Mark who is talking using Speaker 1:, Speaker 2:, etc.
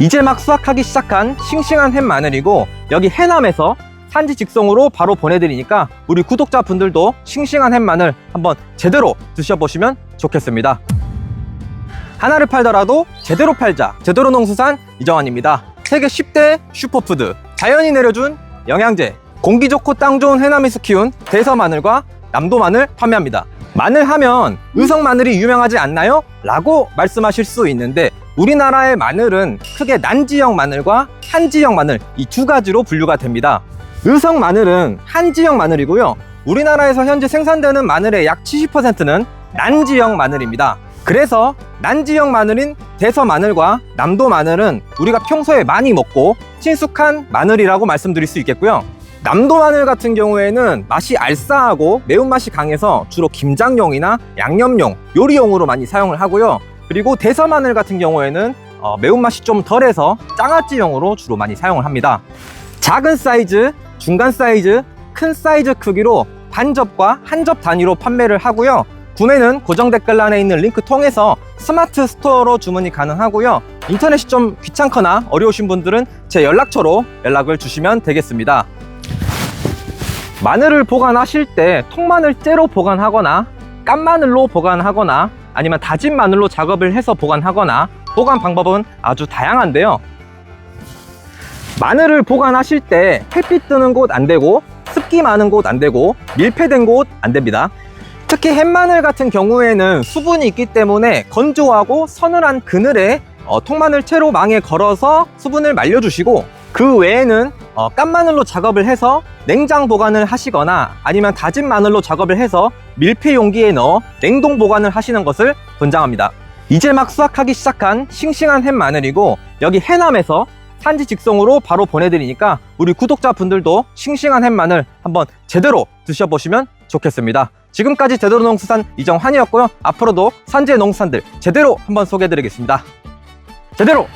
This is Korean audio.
Speaker 1: 이제 막 수확하기 시작한 싱싱한 햇 마늘이고 여기 해남에서 산지 직송으로 바로 보내드리니까 우리 구독자분들도 싱싱한 햇마늘 한번 제대로 드셔보시면 좋겠습니다. 하나를 팔더라도 제대로 팔자. 제대로 농수산 이정환입니다. 세계 10대 슈퍼푸드. 자연이 내려준 영양제. 공기 좋고 땅 좋은 해남에서 키운 대서 마늘과 남도 마늘 판매합니다. 마늘 하면 의성 마늘이 유명하지 않나요? 라고 말씀하실 수 있는데 우리나라의 마늘은 크게 난지형 마늘과 한지형 마늘 이 두 가지로 분류가 됩니다. 의성 마늘은 한지형 마늘이고요. 우리나라에서 현재 생산되는 마늘의 약 70%는 난지형 마늘입니다. 그래서 난지형 마늘인 대서 마늘과 남도 마늘은 우리가 평소에 많이 먹고 친숙한 마늘이라고 말씀드릴 수 있겠고요. 남도 마늘 같은 경우에는 맛이 알싸하고 매운맛이 강해서 주로 김장용이나 양념용, 요리용으로 많이 사용을 하고요. 그리고 대서 마늘 같은 경우에는 어, 매운맛이 좀 덜해서 장아찌용으로 주로 많이 사용을 합니다. 작은 사이즈, 중간 사이즈, 큰 사이즈 크기로 반접과 한 접 단위로 판매를 하고요. 구매는 고정 댓글란에 있는 링크 통해서 스마트 스토어로 주문이 가능하고요. 인터넷이 좀 귀찮거나 어려우신 분들은 제 연락처로 연락을 주시면 되겠습니다. 마늘을 보관하실 때 통마늘째로 보관하거나 깐마늘로 보관하거나 아니면 다진 마늘로 작업을 해서 보관하거나 보관 방법은 아주 다양한데요. 마늘을 보관하실 때 햇빛 뜨는 곳 안 되고 습기 많은 곳 안 되고 밀폐된 곳 안 됩니다. 특히 햇마늘 같은 경우에는 수분이 있기 때문에 건조하고 서늘한 그늘에 어, 통마늘 채로 망에 걸어서 수분을 말려주시고 그 외에는 어, 깐마늘로 작업을 해서 냉장 보관을 하시거나 아니면 다진 마늘로 작업을 해서 밀폐 용기에 넣어 냉동 보관을 하시는 것을 권장합니다. 이제 막 수확하기 시작한 싱싱한 햇 마늘이고 여기 해남에서 산지 직송으로 바로 보내드리니까 우리 구독자분들도 싱싱한 햇마늘 한번 제대로 드셔보시면 좋겠습니다. 지금까지 제대로 농수산 이정환이었고요. 앞으로도 산지의 농수산들 제대로 한번 소개해드리겠습니다. 제대로